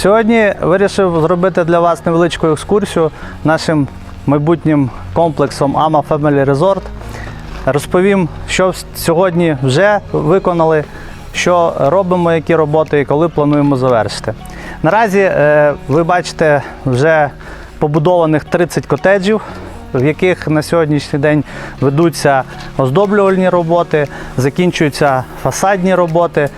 Сьогодні вирішив зробити для вас невеличку екскурсію нашим майбутнім комплексом AMA Family Resort. Розповім, що сьогодні вже виконали, що робимо, які роботи і коли плануємо завершити. Наразі е, ви бачите вже побудованих 30 котеджів, в яких на сьогоднішній день ведуться оздоблювальні роботи, закінчуються фасадні роботи.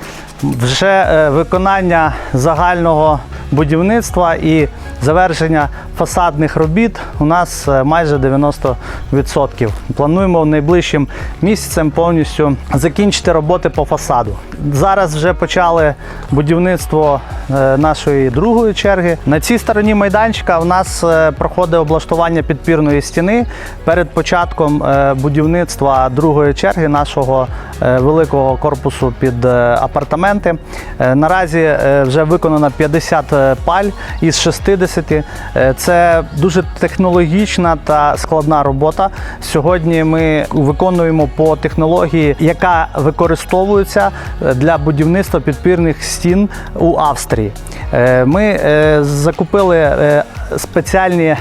Вже е, виконання загального будівництва і завершення фасадних робіт у нас е, майже 90%. Плануємо найближчим місяцем повністю закінчити роботи по фасаду. Зараз вже почали будівництво е, нашої другої черги. На цій стороні майданчика у нас е, проходить облаштування підпірної стіни перед початком будівництва другої черги нашого великого корпусу під апартаменти. Наразі вже виконано 50 паль із 60. Е, Це дуже технологічна та складна робота. Сьогодні ми виконуємо по технології, яка використовується е, для будівництва підпірних стін у Австрії. Е, Ми закупили спеціальні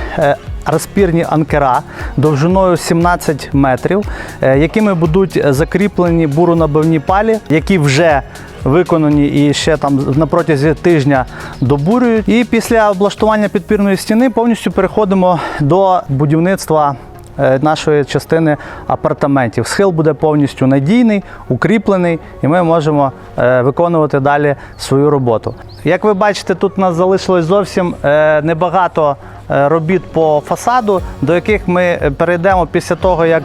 розпірні анкера довжиною 17 метрів, якими будуть закріплені буронабивні палі, які вже виконані і ще там на протязі тижня добурюють. І після облаштування підпірної стіни повністю переходимо до будівництва е, нашої частини апартаментів. Схил буде повністю надійний, укріплений, і ми можемо е, виконувати далі свою роботу. Як ви бачите, тут у нас залишилось зовсім е, небагато робіт по фасаду, до яких ми е, перейдемо після того, як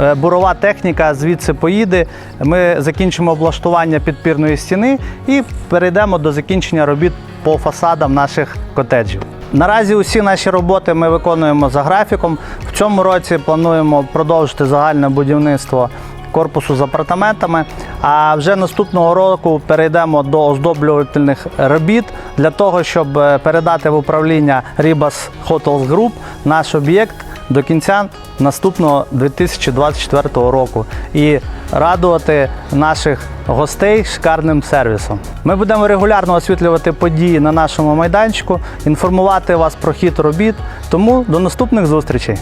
е, бурова техніка звідси поїде. Ми закінчимо облаштування підпірної стіни і перейдемо до закінчення робіт по фасадам наших котеджів. Наразі усі наші роботи ми виконуємо за графіком. В цьому році плануємо продовжити загальне будівництво корпусу з апартаментами. А вже наступного року перейдемо до оздоблювальних робіт для того, щоб е, передати в управління Ribas Hotels Group наш об'єкт до кінця наступного 2024 року і радувати наших гостей шикарним сервісом. Ми будемо регулярно освітлювати події на нашому майданчику, інформувати вас про хід робіт. Тому до наступних зустрічей.